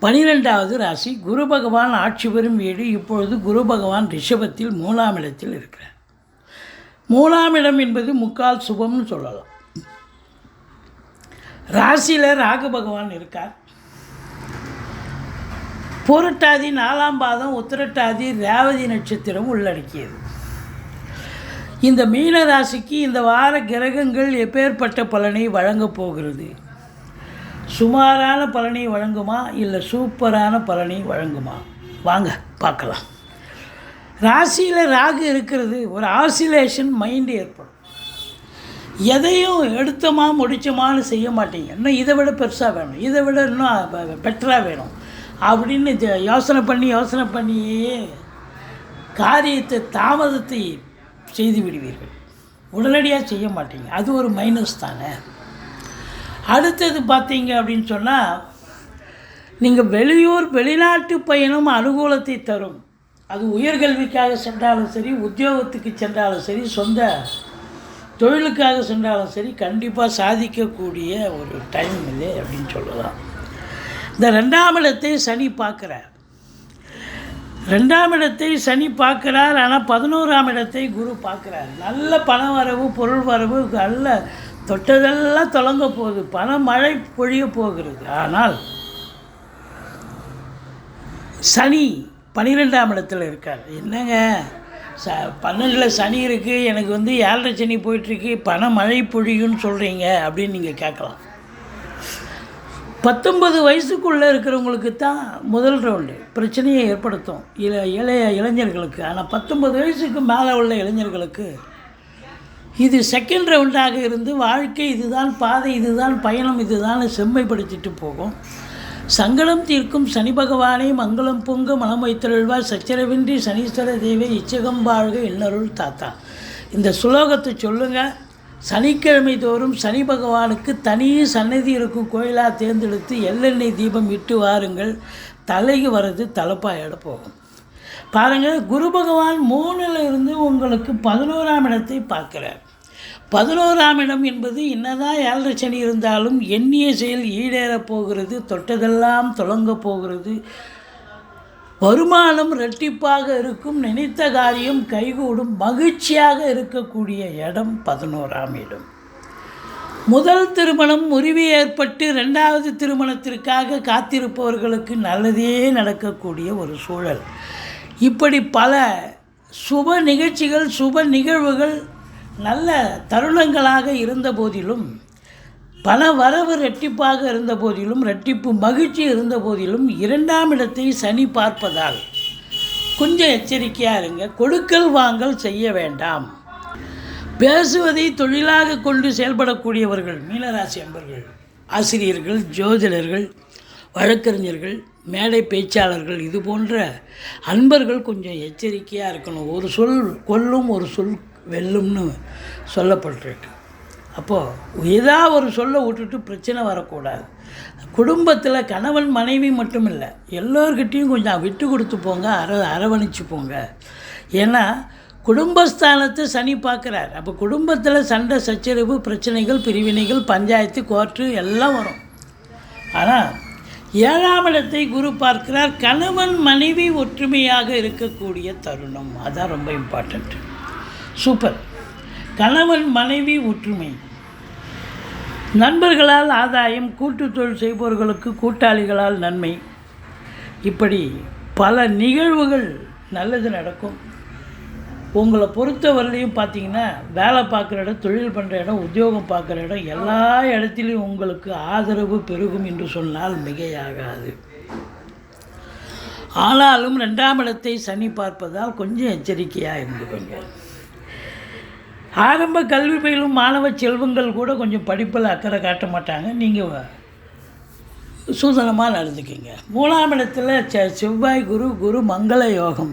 பனிரெண்டாவது ராசி குரு பகவான் ஆட்சி பெறும் வீடு இப்பொழுது குரு பகவான் ரிஷபத்தில் மூணாம் இடத்தில் இருக்கிறார். மூணாம் இடம் என்பது முக்கால் சுபம்னு சொல்லலாம். ராசியில் ராகு பகவான் இருக்கார். பூரட்டாதி நாலாம் பாதம் உத்திரட்டாதி ரேவதி நட்சத்திரம் உள்ளடக்கியது. இந்த மீன ராசிக்கு இந்த வார கிரகங்கள் எப்பேற்பட்ட பலனை வழங்கப் போகிறது? சுமாரான பலனை வழங்குமா இல்லை சூப்பரான பலனை வழங்குமா? வாங்க பார்க்கலாம். ராசியில் ராகு இருக்கிறது ஒரு ஆசிலேஷன் மைண்டு ஏற்படும். எதையும் எடுத்தமா முடிச்சமான்னு செய்ய மாட்டீங்க. இன்னும் இதை விட பெருசாக வேணும். இதை விட இன்னும் பெட்டராக வேணும். அப்படின்னு யோசனை பண்ணி யோசனை பண்ணியே காரியத்தை தாமதத்தை செய்து விடுவீர்கள். உடனடியாக செய்ய மாட்டீங்க. அது ஒரு மைனஸ் தானே. அடுத்தது பார்த்தீங்க அப்படின்னு சொன்னால் நீங்கள் வெளியூர் வெளிநாட்டு பயணம் அனுகூலத்தை தரும். அது உயர்கல்விக்காக சென்றாலும் சரி உத்தியோகத்துக்கு சென்றாலும் சரி சொந்த தொழிலுக்காக சென்றாலும் சரி கண்டிப்பாக சாதிக்கக்கூடிய ஒரு டைம் இது அப்படின்னு சொல்லலாம் இந்த ரெண்டாம் இடத்தை சனி பார்க்குறார். ரெண்டாம் இடத்தை சனி பார்க்குறார் ஆனால் பதினோராம் இடத்தை குரு பார்க்குறார். நல்ல பண வரவு பொருள் வரவு நல்ல தொட்டதெல்லாம் தொடங்க போகுது. பல மழை பொழிய போகிறது. ஆனால் சனி பன்னிரெண்டாம் இடத்துல இருக்கார். என்னங்க? ச பன்னெண்டில் சனி இருக்குது எனக்கு வந்து ஏழரை சனி போயிட்டுருக்கு. பண மழை பொழியும்னு சொல்கிறீங்க அப்படின்னு நீங்கள் கேட்கலாம். பத்தொன்பது வயசுக்குள்ளே இருக்கிறவங்களுக்கு தான் முதல் ரவுண்டு. பிரச்சனையை ஏற்படுத்தும். இள இளைய இளைஞர்களுக்கு. ஆனால் பத்தொன்பது வயசுக்கு மேலே உள்ள இளைஞர்களுக்கு இது செகண்ட் ரவுண்டாக இருந்து வாழ்க்கை இதுதான் பாதை இதுதான் பயணம் இதுதான் செம்மைப்படுத்திட்டு போகும். சங்கடம் தீர்க்கும் சனி பகவானை மங்களம் பொங்க மனம் வைத்தருள்வார். சச்சரவின்றி சனீஸ்வர தேவை இச்சகம் வாழ்க இன்னருள் தாத்தா. இந்த சுலோகத்தை சொல்லுங்கள் சனிக்கிழமை தோறும் சனி பகவானுக்கு தனி சன்னதி இருக்கும் கோயிலாக தேர்ந்தெடுத்து எள்ளெண்ணெய் தீபம் இட்டு வாருங்கள். தலைக்கு வர்றது தலைப்பாயிட போகும். பாருங்கள் குரு பகவான் மூணில் இருந்து உங்களுக்கு பதினோராம் இடத்தை பார்க்குறார். பதினோராம் இடம் என்பது என்னதான் ஏழரை சனி இருந்தாலும் எண்ணிய செயல் ஈடேறப் போகிறது தொட்டதெல்லாம் தொடங்கப் போகிறது. வருமானம் ரெட்டிப்பாக இருக்கும் நினைத்த காரியம் கைகூடும் மகிழ்ச்சியாக இருக்கக்கூடிய இடம் பதினோராம் இடம். முதல் திருமணம் முறிவு ஏற்பட்டு ரெண்டாவது திருமணத்திற்காக காத்திருப்பவர்களுக்கு நல்லதே நடக்கக்கூடிய ஒரு சூழல். இப்படி பல சுப நிகழ்ச்சிகள் சுப நிகழ்வுகள் நல்ல தருணங்களாக இருந்த போதிலும் பண வரவு ரெட்டிப்பாக இருந்த போதிலும் ரெட்டிப்பு மகிழ்ச்சி இருந்த போதிலும் இரண்டாம் இடத்தை சனி பார்ப்பதால் கொஞ்சம் எச்சரிக்கையாக இருங்க. கொடுக்கல் வாங்கல் செய்ய வேண்டாம். பேசுவதை தொழிலாக கொண்டு செயல்படக்கூடியவர்கள் மீனராசி அன்பர்கள் ஆசிரியர்கள் ஜோதிடர்கள் வழக்கறிஞர்கள் மேடை பேச்சாளர்கள் இது போன்ற அன்பர்கள் கொஞ்சம் எச்சரிக்கையாக இருக்கணும். ஒரு சொல் கொல்லும் ஒரு சொல் வெல்லும்னு சொல்லப்பட்டிருக்கு. அப்போது ஏதாவது ஒரு சொல்லை விட்டுட்டு பிரச்சனை வரக்கூடாது. குடும்பத்தில் கணவன் மனைவி மட்டும் இல்லை எல்லோர்கிட்டேயும் கொஞ்சம் விட்டு கொடுத்து போங்க அர அரவணைச்சு போங்க. ஏன்னா குடும்பஸ்தானத்தை சனி பார்க்குறார். அப்போ குடும்பத்தில் சண்டை சச்சரவு பிரச்சனைகள் பிரிவினைகள் பஞ்சாயத்து கோர்ட்டு எல்லாம் வரும். ஆனால் ஏழாம் இடத்தை குரு பார்க்கிறார். கணவன் மனைவி ஒற்றுமையாக இருக்கக்கூடிய தருணம். அதான் ரொம்ப இம்பார்ட்டண்ட் சூப்பர் கணவன் மனைவி ஒற்றுமை. நண்பர்களால் ஆதாயம் கூட்டு தொழில் செய்பவர்களுக்கு கூட்டாளிகளால் நன்மை. இப்படி பல நிகழ்வுகள் நல்லது நடக்கும். உங்களை பொறுத்தவரையிலையும் பார்த்தீங்கன்னா வேலை பார்க்குற இடம் தொழில் பண்ணுற இடம் உத்தியோகம் பார்க்குற இடம் எல்லா இடத்துலையும் உங்களுக்கு ஆதரவு பெருகும் என்று சொன்னால் மிகையாகாது. ஆனாலும் ரெண்டாம் இடத்தை சனி பார்ப்பதால் கொஞ்சம் எச்சரிக்கையாக இருந்துக்கோங்க ஆரம்ப கல்வி பயிலும் மாணவ செல்வங்கள் கூட கொஞ்சம் படிப்பில் அக்கறை காட்ட மாட்டாங்க. நீங்கள் சூதனமாக நடந்துக்கிங்க. மூணாம் இடத்துல செ செவ்வாய் குரு குரு மங்கள யோகம்.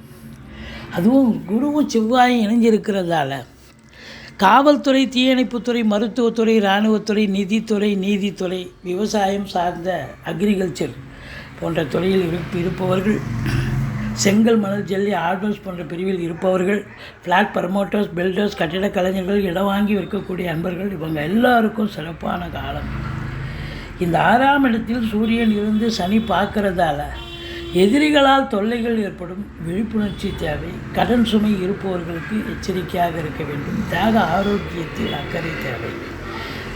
அதுவும் குருவும் செவ்வாயும் இணைஞ்சிருக்கிறதால. காவல்துறை தீயணைப்புத்துறை மருத்துவத்துறை இராணுவத்துறை நிதித்துறை நீதித்துறை விவசாயம் சார்ந்த அக்ரிகல்ச்சர் போன்ற துறையில் இருப் இருப்பவர்கள் செங்கல் மணல் ஜெல்லி ஆர்டர்ஸ் போன்ற பிரிவில் இருப்பவர்கள் ஃப்ளாட் ப்ரமோட்டர்ஸ் பில்டர்ஸ் கட்டிடக் கலைஞர்கள் இடம் வாங்கி விற்கக்கூடிய அன்பர்கள் இவங்க எல்லாருக்கும் சிறப்பான காலம். இந்த ஆறாம் இடத்தில் சூரியன் இருந்து சனி பார்க்கறதால எதிரிகளால் தொல்லைகள் ஏற்படும் விழிப்புணர்ச்சி தேவை கடன் சுமை இருப்பவர்களுக்கு எச்சரிக்கையாக இருக்க வேண்டும். தேக ஆரோக்கியத்தில் அக்கறை தேவை.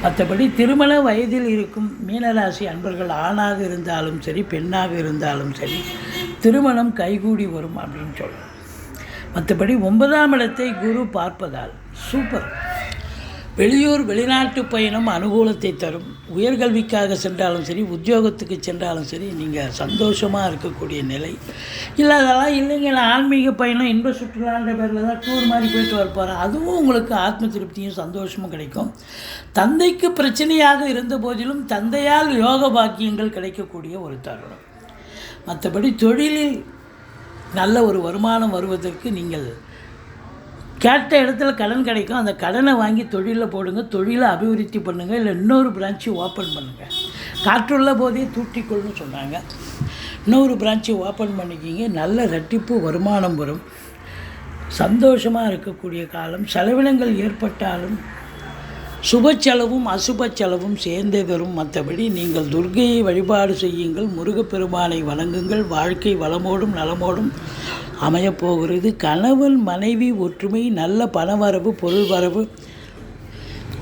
மற்றபடி திருமண வயதில் இருக்கும் மீனராசி அன்பர்கள் ஆணாக இருந்தாலும் சரி பெண்ணாக இருந்தாலும் சரி திருமணம் கைகூடி வரும் அப்படின்னு சொல்லலாம். மற்றபடி ஒன்பதாம் இடத்தை குரு பார்ப்பதால் சூப்பர் வெளியூர் வெளிநாட்டு பயணம் அனுகூலத்தை தரும். உயர்கல்விக்காக சென்றாலும் சரி உத்தியோகத்துக்கு சென்றாலும் சரி நீங்கள் சந்தோஷமாக இருக்கக்கூடிய நிலை. இல்லை அதெல்லாம் இல்லைங்க. நான் ஆன்மீக பயணம் இன்ப சுற்றுலான்ற பேரில் தான் டூர் மாதிரி போயிட்டு வர போகிறேன் அதுவும் உங்களுக்கு ஆத்ம திருப்தியும் சந்தோஷமும் கிடைக்கும். தந்தைக்கு பிரச்சனையாக இருந்த போதிலும் தந்தையால் யோக பாக்கியங்கள் கிடைக்கக்கூடிய ஒரு தருணம். மற்றபடி தொழிலில் நல்ல ஒரு வருமானம் வருவதற்கு நீங்கள் கேட்ட இடத்துல கடன் கிடைக்கும் அந்த கடனை வாங்கி தொழிலில் போடுங்க தொழிலை அபிவிருத்தி பண்ணுங்கள் இல்லை இன்னொரு பிரான்ச்சு ஓப்பன் பண்ணுங்கள் காற்றுள்ள போதே தூட்டிக்கொள்னு சொன்னாங்க. இன்னொரு பிரான்ச்சு ஓப்பன் பண்ணிக்கிங்க நல்ல ரட்டிப்பு வருமானம் வரும். சந்தோஷமாக இருக்கக்கூடிய காலம் செலவினங்கள் ஏற்பட்டாலும் சுப செலவும் அசுப செலவும் சேர்ந்தே தரும். மற்றபடி நீங்கள் துர்கையை வழிபாடு செய்யுங்கள். முருகப்பெருமானை வணங்குங்கள். வாழ்க்கை வளமோடும் நலமோடும் அமையப்போகிறது கணவன் மனைவி ஒற்றுமை நல்ல பணவரவு பொருள் வரவு.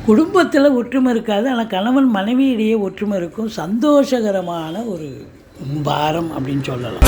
குடும்பத்தில் ஒற்றுமை இருக்காது. ஆனால் கணவன் மனைவியிடையே ஒற்றுமை இருக்கும். சந்தோஷகரமான ஒரு வாரம் அப்படின்னு சொல்லலாம்.